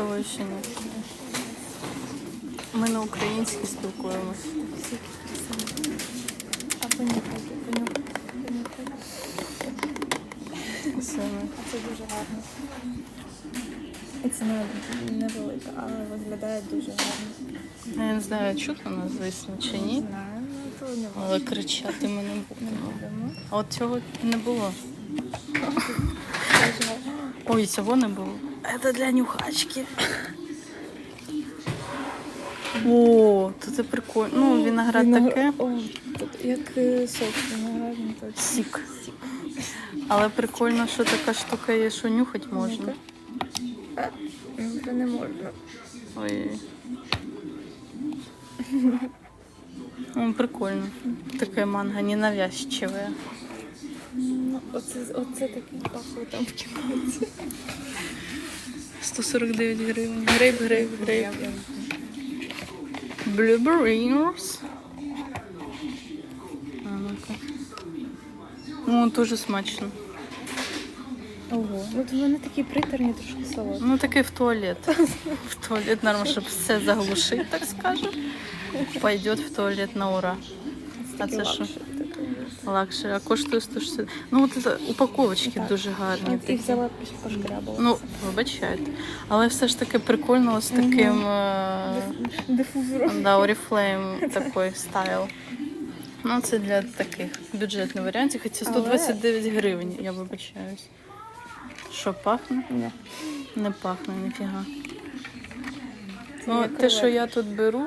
Того ще ні. Ми на українській спілкуємось. А понюхайте, понюхайте, понюхайте. Це. А це дуже гарно. І ціна невелика, але виглядає дуже гарно. Ну, Я не знаю, чутно нас, звісно, чи ні. Знаю, ну то не. Але кричати ми не Не будемо. А от цього не було. Ой, цього не було. Це для нюхачки. О, то це прикольно. Ну, виноград Виногра- таке. О, тут як е, сок виноградний, то Сік. Але прикольно, що така штука є, що нюхати можна. Ну, вже не можна. Ой. Ну, прикольно. Таке манго ненавязчиве. Ну, оце, оце таке пахло там в кімнаті. 149 гривень. Грейп, грейп, грейп. Я- я- Blueberries. А, ну-ка. О, дуже смачно. Ого, ну то вони такі приторні, трошки солодкі. Ну, такий в туалет. В туалет норма, щоб все заглушити, так скажем. Пойдет в туалет на ура. А Такі це що? Лакшері а коштує 160. Ну, от це упаковочки Так. дуже гарні. От такі. взяла пошкрябала. Ну, вибачайте. Але все ж таки прикольно з таким е, Дифузором. да, Oriflame такий стайл. Ну, це для таких бюджетних варіантів. Хоча Але- 129 гривень, я вибачаюсь. Що, пахне? Ні. Не пахне, ніфіга. Ну, те, що я тут беру,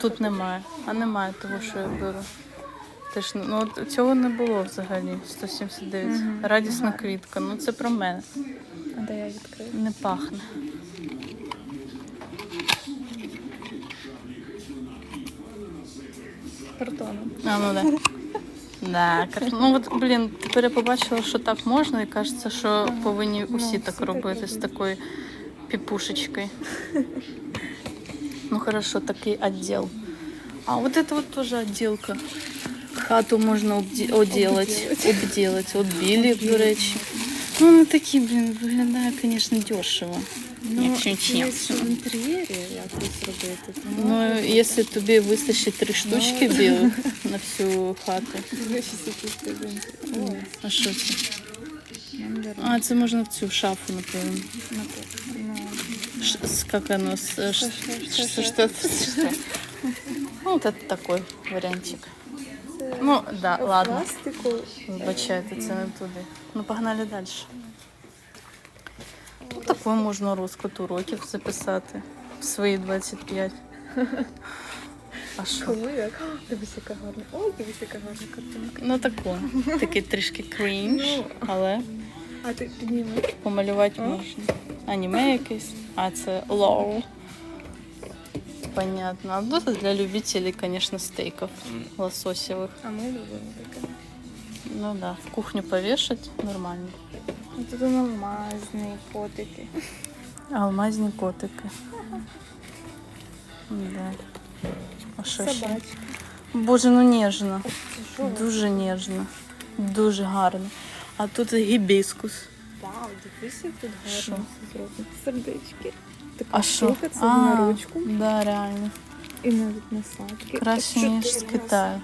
тут немає. А немає того, що я беру. Теж, ну, от цього не було взагалі. 179. Мгм. Радісна Ага. квітка. Ну це про мене. А де я відкрию? Не пахне. Картоном. А, ну да. Да, кар- ну от, блін, тепер я побачила, що так можна, і кажеться, що повинні Ну, усі всі так так робити з роблять. такою піпушечкою. Ну хорошо, такий відділ. А от це от теж відділка. Хату можна обді... оділати, обділати, обілі, до речі. Ну, не такі, блін, виглядає, звісно, дешево. якщо є чесно. що в інтер'єрі якось зробити. тому Ну, якщо тобі вистачить три штучки білих на всю хату. я щось якийсь один. О, А що це? мандарин. А, це можна в цю шафу, напевно. На то. На- Ш- с- как оно? С, э, ш- Ш- ш- ш- что- что? Ну, вот это такой варіантик. Ну, да, ладно. Пластику. Вибачайте, це не туди. Ну, погнали далі. Ну, такою можна розклад уроків записати в свої 25. А що? Коли як? Дивись, яка гарна. О, дивись, яка гарна картинка. Ну тако. Такий трішки крінж, Ну. але А ти підніми. помалювати можна. Аніме якесь, а це лоу. Понятно. А ну, це для любителей, конечно, стейков лососевых. А ми любимо таке. Ну да, в кухню повешать нормально. Ну, Тут алмазні котики. Алмазні котики. Да. А що ще? Собачки. Боже, ну ніжно. Це що? Дуже ніжно. Дуже гарно. А тут гібіскус. Вау, дивись, як тут гарно Що? все зроблено. Сердечки. Така штука, це на ручку. Да, реально. І навіть насадки. Краще, Чотири ніж з Китаю.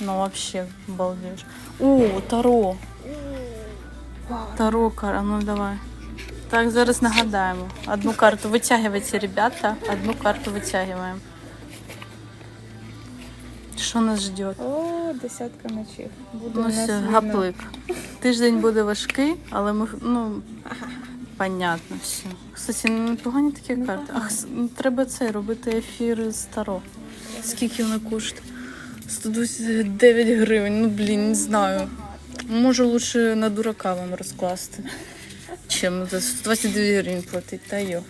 Ну, вообще, балдеж. О, Таро. Таро кара, ну давай. Так, зараз нагадаємо. Одну карту витягуйте, ребята. Одну карту витягуємо. Що нас жде? О, десятка ночів. Буде Ну все, гаплик. Тиждень буде важкий, але ми, ну, понятно, все. Кстати, непогані такі Ну, карти. Ах, ну, треба це робити ефір з Таро. Скільки вона коштує? 129 гривень. Ну, блін, не знаю. Може, лучше на дурака вам розкласти, чим за 129 гривень платити. Та йо.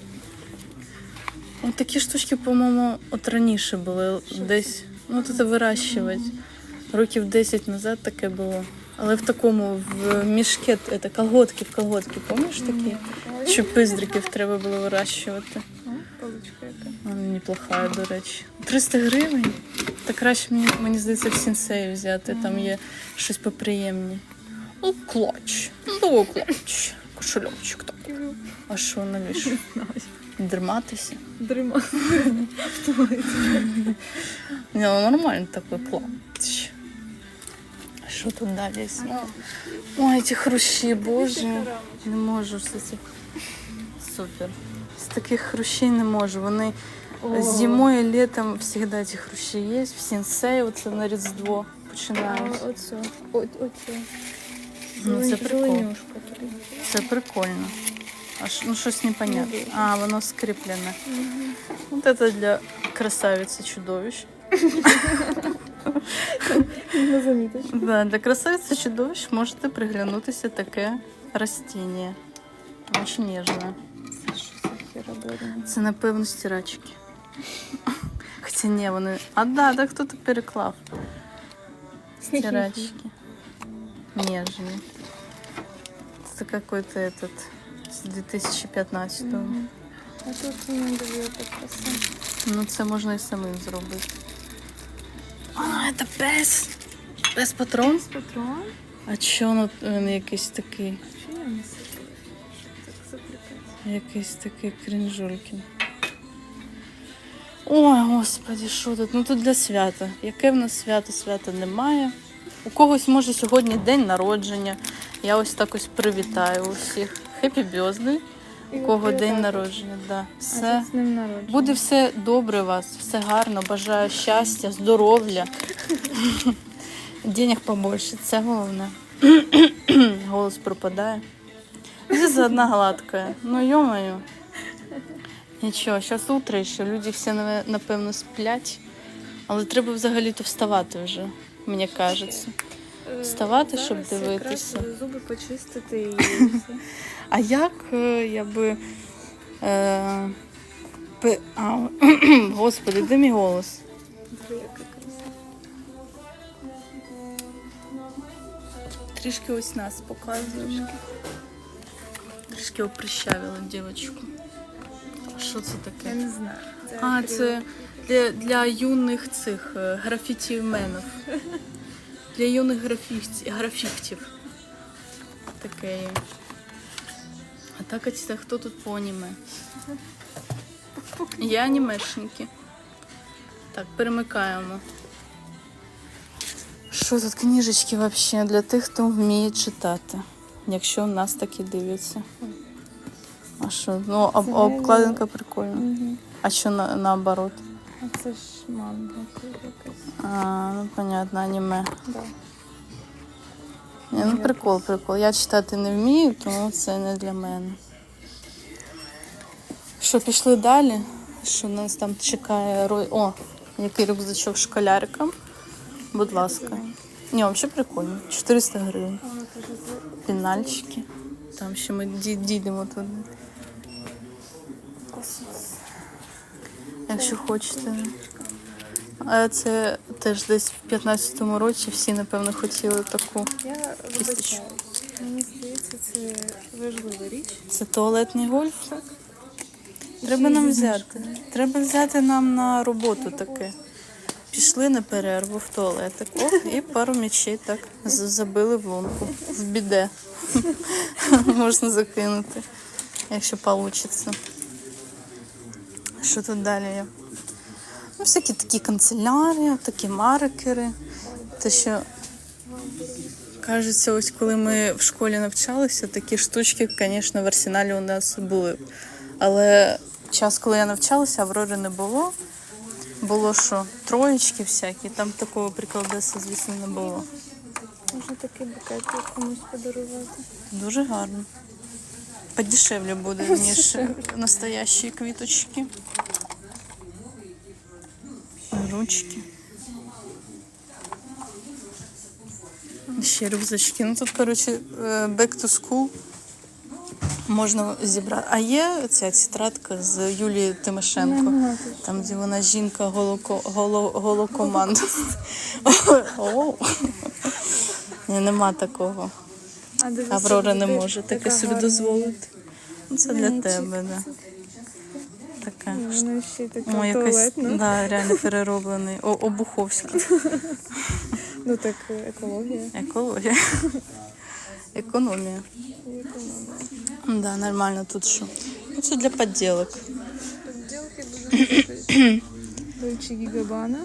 От такі штучки, по-моєму, от раніше були десь. Ну, тут вирощувати. Років 10 назад таке було. Але в такому в мішке, це колготки в колготки, пам'ятаєш такі? Що пиздриків треба було вирощувати. Паличка яка. Вона неплоха, до речі. 300 гривень? Та краще мені, мені здається в сінсеї взяти, там є щось поприємні. Ну, клач. Ну, клач. Кошельочок такий. А що навіщо? Дерматися? дрима. Ну нормально такой план. Що тут далі? Ой, ці хрущі, боже. Не можу все це. Супер. З таких хрущей не можу. Вони зимою і літом завжди ці хрущі є. В сінсей, оце на Різдво починають. Оце. Оце. Ну, це прикол. Це прикольно. А ш- ну щось непонятне. А, воно скріплене. Вот это для красавиці чудовищ. На заміточку. Да, для красавиці чудовищ можете приглянутися таке растіння. Очень ніжне. Що це хера блядина? Це, напевно, стирачки. Хоча ні, вони. А да, так хто-то переклав. Стирачки. Нежные. Это какой-то этот с 2015 -го. А тут воно дивіться так краса. Ну, це можна і самим зробити. А, пес. Пес патрон? Патрон? А чого він якийсь такий? Що я? Так. Якийсь такий крінжулькін. Ой, господі, що тут? Ну тут для свята. Яке в нас свято? Свята немає. У когось може сьогодні день народження. Я ось так ось привітаю усіх. Хеппі бьозди. У кого день народження, да. Все. Буде все добре у вас, все гарно. Бажаю щастя, здоров'я. Денег побольше, це головне. Голос пропадає. Це заодна гладкая. Ну, ё-моё. Нічого, зараз утро ще, люди всі, напевно, сплять. Але треба взагалі-то вставати вже, мені кажеться. Е, вставати, щоб дивитися. якраз Зуби почистити і все. А як е, я би. Е, пи- а, господи, де мій голос? Диви, Трішки ось нас показуємо. Трішки оприщавила дівчинку. Що це таке? Я не знаю. А, акрил. це для, для юних цих е, графітіменів. Для юних графіті, графіктів. Таке є. А так а це хто тут по аніме? Я анімешники. Так, перемикаємо. Що тут книжечки взагалі для тих, хто вміє читати, якщо нас такі дивляться. А що? Ну, об, обкладинка прикольна. Мгм. А що на, наоборот? А це ж манга якась. А, ну понятно, аніме. Да. Ні, ну прикол, прикол. Я читати не вмію, тому це не для мене. Що, пішли далі? Що нас там чекає рой. О, який рюкзачок школярикам. Будь ласка. Ні, взагалі прикольно. 400 гривень. Пінальчики. Там ще ми ді- дійдемо туди. Якщо хочете. А це теж десь в 15-му році всі, напевно, хотіли таку. Я Кісточку. Мені здається, це важлива річ. Це туалетний гольф. Треба нам взяти. Треба взяти нам на роботу таке. Пішли на перерву в туалетик. Ох, і пару м'ячей так забили в лунку. В біде. Можна закинути, якщо вийде. Що тут далі є? Ну, всякі такі канцелярії, такі маркери. Те, що Кажеться, ось коли ми в школі навчалися, такі штучки, звісно, в арсеналі у нас були. Але час, коли я навчалася, Аврори не було. Було що, троєчки всякі, там такого прикладеса, звісно, не було. Можна такий букет комусь подарувати. Дуже гарно. Подешевле буде, ніж настоящі квіточки. Ручки. Ще рюкзачки. Ну тут, коротше, е, back to school можна зібрати. А є ця тетрадка з Юлією Тимошенко. Там, де вона жінка голоко, голо, голокоманд. Нема такого. Аврора не може таке собі дозволити. Ну, Це для тебе, да. Така. Ні, Вона ще така О, якось да, реально перероблений. О, обуховський. Ну так екологія. Екологія. Економія. економія. Да, нормально тут що. Ну, Це для подделок. Подделки будуть робити. Дольче Гігабана.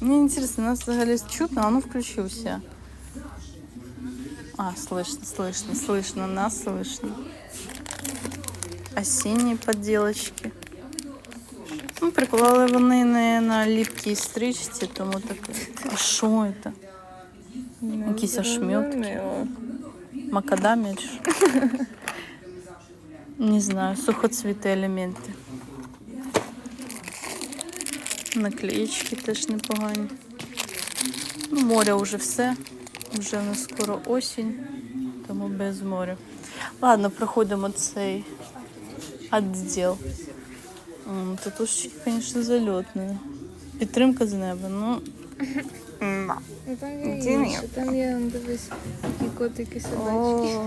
Мне интересно, нас взагалі чутно, а ну включился. А, слышно, слышно, слышно, нас слышно. Осінні подделочки. Ну, приклали вони не на ліпкій стрічці, тому так. А що це? Якісь ошметки. Макадамія? Не знаю, сухоцвіти елементи. Наклеїчки теж непогані. Ну, море вже все. Вже в нас скоро осінь, тому без моря. Ладно, проходимо цей відділ. Татушечки, звісно, зальотні. Підтримка з неба. Ну, на. Ну там є Де інше. Там є, он, дивись, такі котики собачки.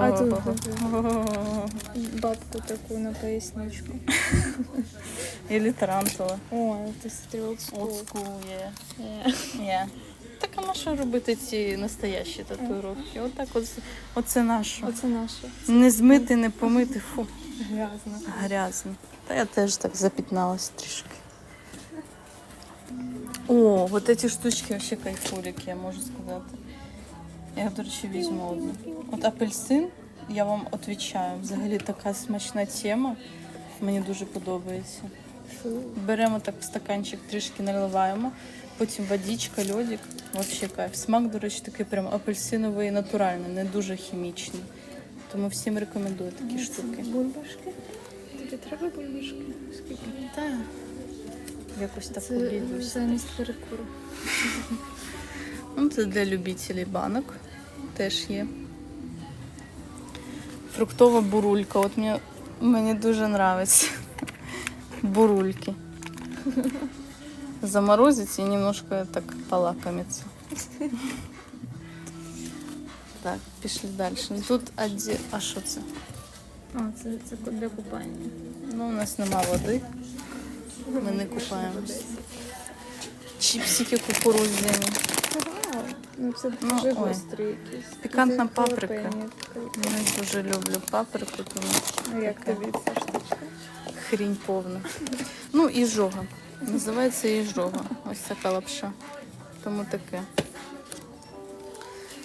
А тут Бабку таку на поясничку. Или тарантула. О, ти Old school, yeah. yeah. Так а на що робити ці настоящі татуїровки? Отак от, оце наше. Оце наше. Не змити, не помити, фу, Грязно. грязно. Та я теж так запітналась трішки. О, вот эти штучки вообще кайфурики, я можу сказати. Я, до речі, візьму одну. От апельсин, я вам відповідаю, взагалі така смачна тема. Мені дуже подобається. Беремо так в стаканчик, трішки наливаємо, потім водичка, льодик. Вообще кайф. Смак, до речі, такий прям апельсиновий, натуральний, не дуже хімічний. Тому всім рекомендую такі штуки. Бульбашки. Тобі треба бульбашки? Скільки? Так. Якось так Це замість перекуру. Ну, це для любителів банок теж є. Фруктова бурулька. От мені, мені дуже подобається. Бурульки. Заморозить і немножко так полакомиться. Так, пішли далі. Ну, Тут оді... А що це? А, це, це для купання. Ну, у нас нема води. Ми не купаємося. Чіпсики кукурудзяні. Ну це Ну, дуже ой. гострі якісь. Пікантна Це паприка. jalapeno. Я дуже люблю паприку, тому А як Таке. тобі ця штучка? хрінь повна. Ну, і жога. Називається іжога. Ось така лапша. Тому таке.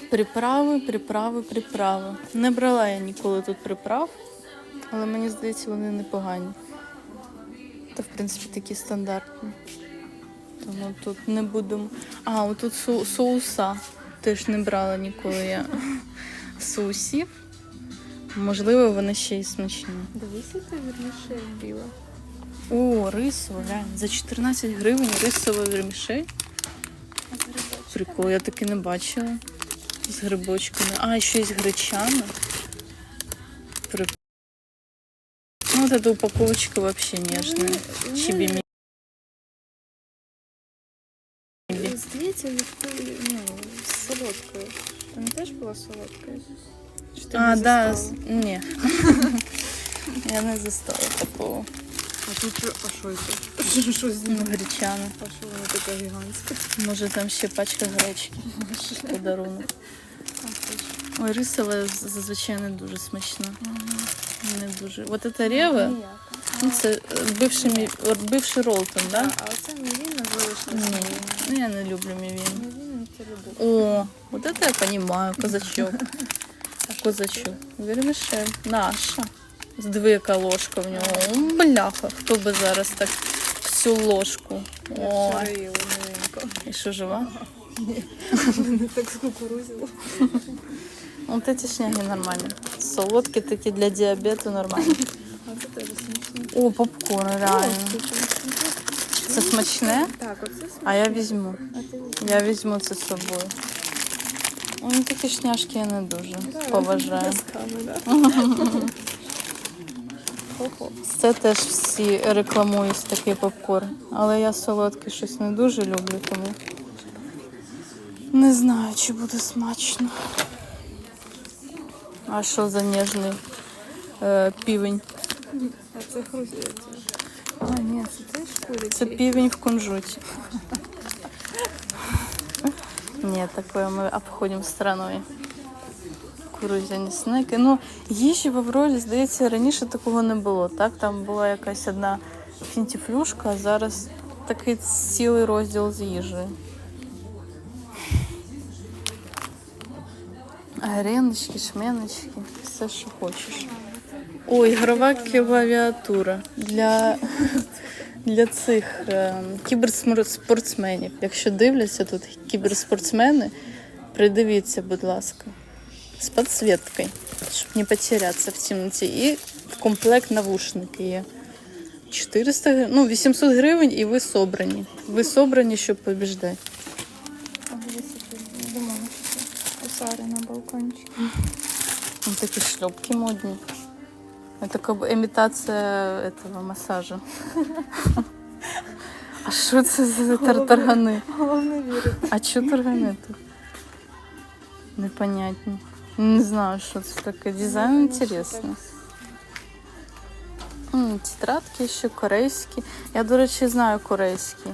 Приправи, приправи, приправи. Не брала я ніколи тут приправ, але мені здається, вони непогані. Та, в принципі, такі стандартні. Тому тут не будемо. А, отут со- соуса. Теж не брала ніколи я соусів. Можливо, вони ще й смачні. Дивись, яка вірніше біла. О, рисова, глянь. За 14 гривень рисова вермішель. Прикол, я таки не бачила. З грибочками. А, ще є гречана. Прикол. вот эта упаковочка вообще нежная. Чибими. Здається, відкрили, ну, з солодкою. Там теж була солодка? Чи ти А, не да, застала? з- ні. Я не застала такого. А тут що, а що це? Що, що з Ну, ним? гречана. А що вона така гігантська? Може там ще пачка гречки. Подарунок. Ой, рисова з- зазвичай не дуже смачна. Не дуже. Вот это рева, Ніяка. ну, це е, бивший, мі- от бивший Ролтон, А, да? а оце мівіна залишилася. Ні, ну я не люблю мівін. Мівіна це люблю. О, вот это я понимаю, козачок. Козачок. Вермішель. Наша. Диви, яка ложка в нього. М, Бляха, хто би зараз так всю ложку. Ой. Вчора їла новинку. І що жива? Мене так скукурузило. Вот эти шняги нормальні. Солодкі такі для діабету це. О, попкорн, реально. Це смачне, Так, оце смачно. а я візьму. Я візьму це з собою. Ну, такі шняшки я не дуже поважаю. Це теж всі рекламують такий попкорн. Але я солодкий щось не дуже люблю, тому не знаю, чи буде смачно. А що за ніжний е, півень? А це хрустя. А, ні, це теж курячий. Це півень в кунжуті. Ні, такое ми обходимо стороною. кукурудзяні снеки. Ну, їжі в Аврорі, здається, раніше такого не було. Так, там була якась одна фінтіфлюшка, а зараз такий цілий розділ з їжею. Греночки, шменочки, все, що хочеш. О, ігрова клавіатура для, для цих е, кіберспортсменів. Якщо дивляться тут кіберспортсмени, придивіться, будь ласка, з підсвіткою, щоб не потерятися в темноті. І в комплект навушники є. 400 гривень, ну 800 гривень і ви собрані. Ви собрані, щоб побіждати. що у Сари на балкончику. Ну, такі шльопки модні. Это как бы имитация этого массажа. А що це за тар- таргани? Головне вірити. А що таргани тут? Непонятно. Не знаю, що це таке. Дизайн інтересний. М, Тетрадки ще корейські. Я, до речі, знаю корейські.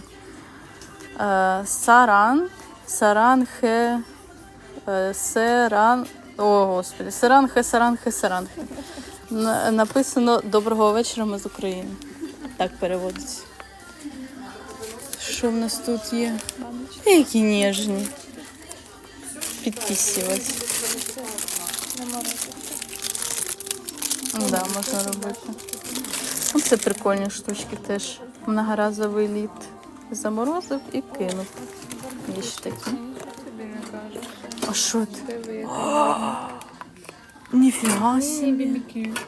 Е, Саран. Саран хе. Е, Серан. О, господи. Саран хе, саран хе, саран хе. На- Написано Доброго вечора, ми з України. Так переводиться. Що в нас тут є? Які ніжні. Підписувати. Да, можна робити. Ну, Це прикольні штучки теж. Многоразовий лід. Заморозив і кинув. Є ще такі. Тобі не кажу. А що це? Диви, яка Ніфіга собі. BBQ.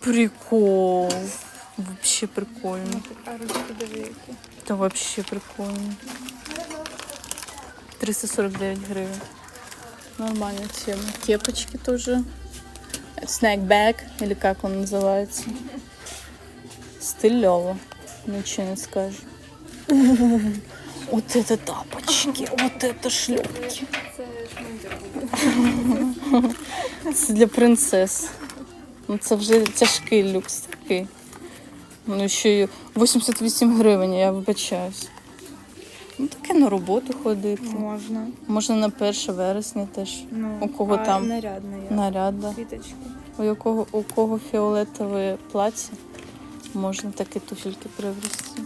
Прикол. Вообще прикольно. А ручки диви, які. Та вообще прикольно. 349 гривень. Нормальная тема. Кепочки тоже. Снэкбэк, или как он называется. Стылево. Ничего не скажешь. Вот это тапочки, вот это шлепки. Це для принцес. Ну, це вже тяжкий люкс такий. Ну, ще й 88 гривень, я вибачаюсь. Ну, таке на роботу ходити. Можна. Можна на 1 вересня теж. Ну, У кого а там? Нарядна я. Наряд. Квіточки. У якого у кого фіолетове плаття, можна такі туфельки приобрести.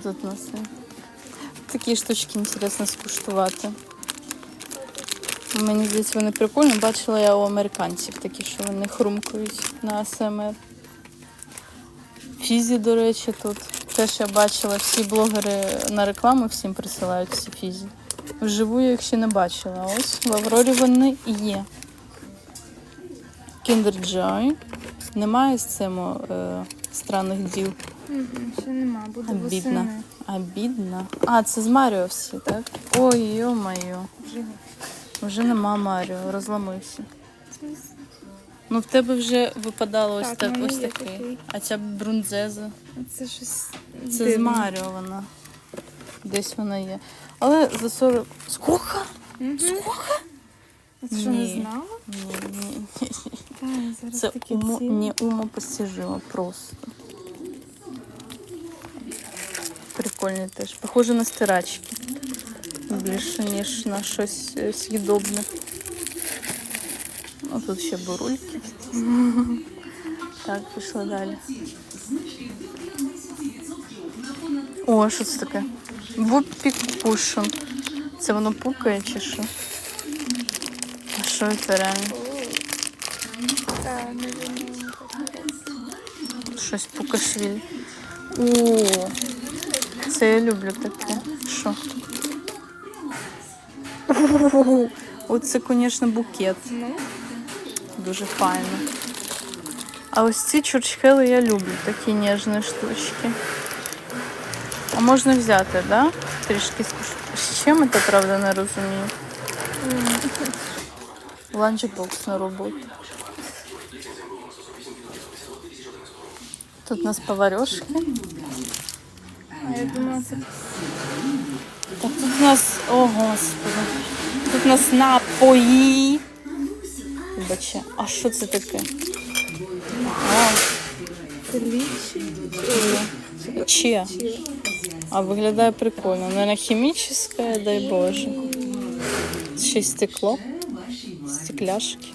Що тут у нас? є? Такі штучки інтересно скуштувати. Мені здається, вони прикольні. Бачила я у американців такі, що вони хрумкають на АСМР. Фізі, до речі, тут. Теж я бачила, всі блогери на рекламу всім присилають ці фізі. Вживу я їх ще не бачила. Ось в Аврорі вони є. Kinder Joy. Немає з цим е, странних діл. Угу, ще нема, буде Обідно. восени. Обідно. А, це з Маріо всі, так? Ой, йо-моє. Вже. Вже нема Маріо, розламився. Ну, в тебе вже випадало ось, Так, так, в мене ось є такий. такий. А ця брунзеза. Це щось. Це з дивне. Маріо вона. Десь вона є. Але за 40. Скільки? Мгм. А Ти що не Ні. знала? Ні, ні, ні. Ай, зараз Це такі умо, ціни. не умопостижимо просто. Прикольні теж. Похоже на стирачки. Більше, ніж на щось е, з'їдобне. Ну, тут ще бурульки. Так, пішли далі. О, а що це таке? Вуппі кушон. Це воно пукає чи що? А що це реально? Та, не знаю. Щось пукашвіль. О, це я люблю таке. Що? О, Оце, звісно, букет. Ну, Дуже файно. А ось ці чурчхели я люблю, такі ніжні штучки. А можна взяти, да? Трішки скуш- З чим це, правда, не розумію. Ланчбокс на роботу. Тут у нас поварешки. Так тут у нас, о господи, тут у нас напої. Вибачте, а що це таке? А. Че? А виглядає прикольно. Наверное, хімічне, дай Боже. Ще й стекло. Стекляшки.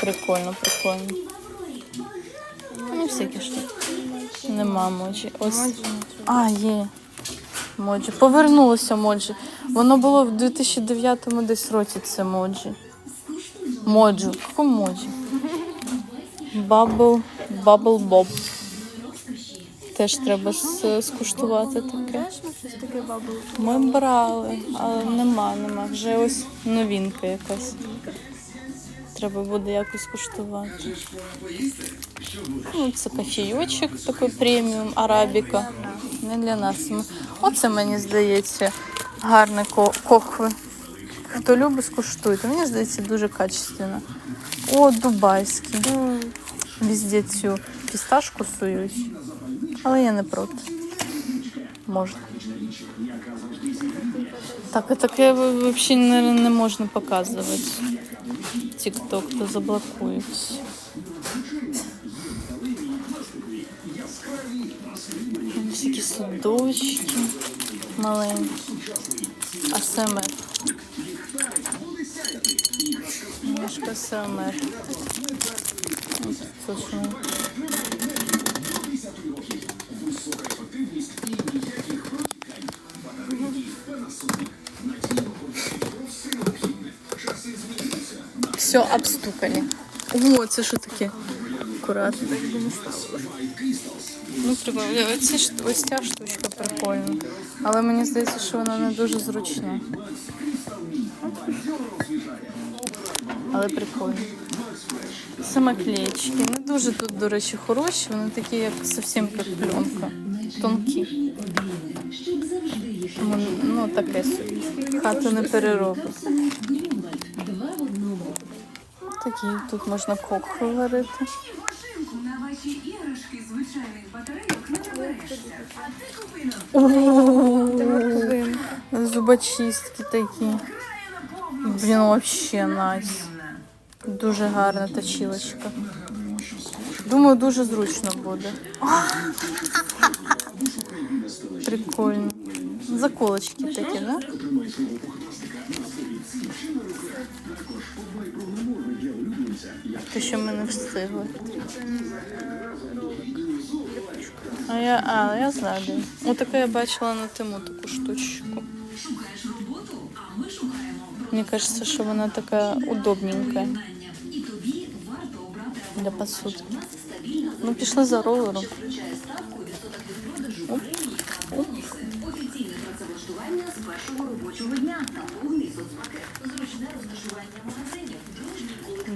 Прикольно, прикольно. Ну, всякі штуки. Нема моджі. Ось. А, є. Моджі. Повернулося моджі. Воно було в 2009 десь році це моджі. Моджу. Яку моджі? Бабл, бабл боб. Теж треба с- скуштувати таке. Щось таке бабл? Ми брали, але нема, нема. Вже ось новинка якась. Треба буде якось куштувати. Ну, це кофійочок такий преміум, арабіка. Не для нас. Оце мені здається гарне ко- кохви. Хто любить, скуштуйте. Мені здається, дуже качественно. О, дубайський. Везде цю фісташку сують. Але я не проти. Можна. Так, а таке взагалі не, не можна показувати. Тік-ток то заблокують. Там Всякі судочки маленькі. АСМР. Немножко АСМР. Ось Все обстукали. О, це що таке? Акуратно. Ну, прикольно. Оці ж- ось ця штучка прикольна. Але мені здається, що вона не дуже зручна. Але прикольно. Самоклеєчки. Не дуже тут, до речі, хороші. Вони такі, як зовсім як пленка. Тонкі. Тому, ну, таке собі. Хату не переробить. Такі тут можна кок варити. На ваші Зубочистки такі. Блін, вообще найс. Дуже гарна точилочка. Думаю, дуже зручно буде. Прикольно. Заколочки такі, да? Те, що ми не встигли. А я, а, я знаю. Отаке я бачила на тему таку штучку. Мені кажеться, що вона така обрати для посудки. Ну, пішли за ролером.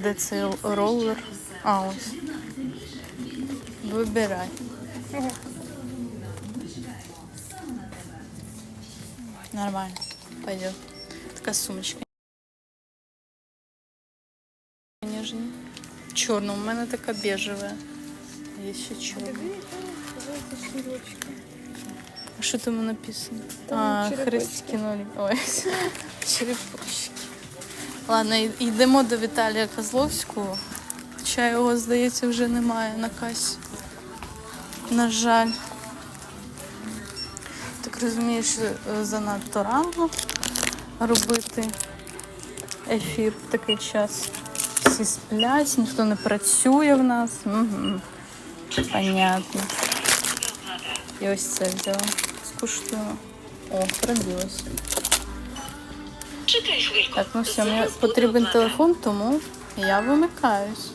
Де цей ролер? А, ось. Вибирай. Нормально. Пойдет. Така сумочка. Ніжна. Чорна, у мене така бежева. Є ще чорна. А що там написано? Там а, черепочки. хрестики нулі. Ой, черепочки. Ладно, йдемо до Віталія Козловського. Хоча його, здається, вже немає на касі. На жаль. Так розумію, що е, занадто рано робити ефір в такий час. Всі сплять, ніхто не працює в нас. Угу. Понятно. І ось це взяла. Скуштуємо. О, пробилось. Так, ну все, мені потрібен телефон, тому я вимикаюсь.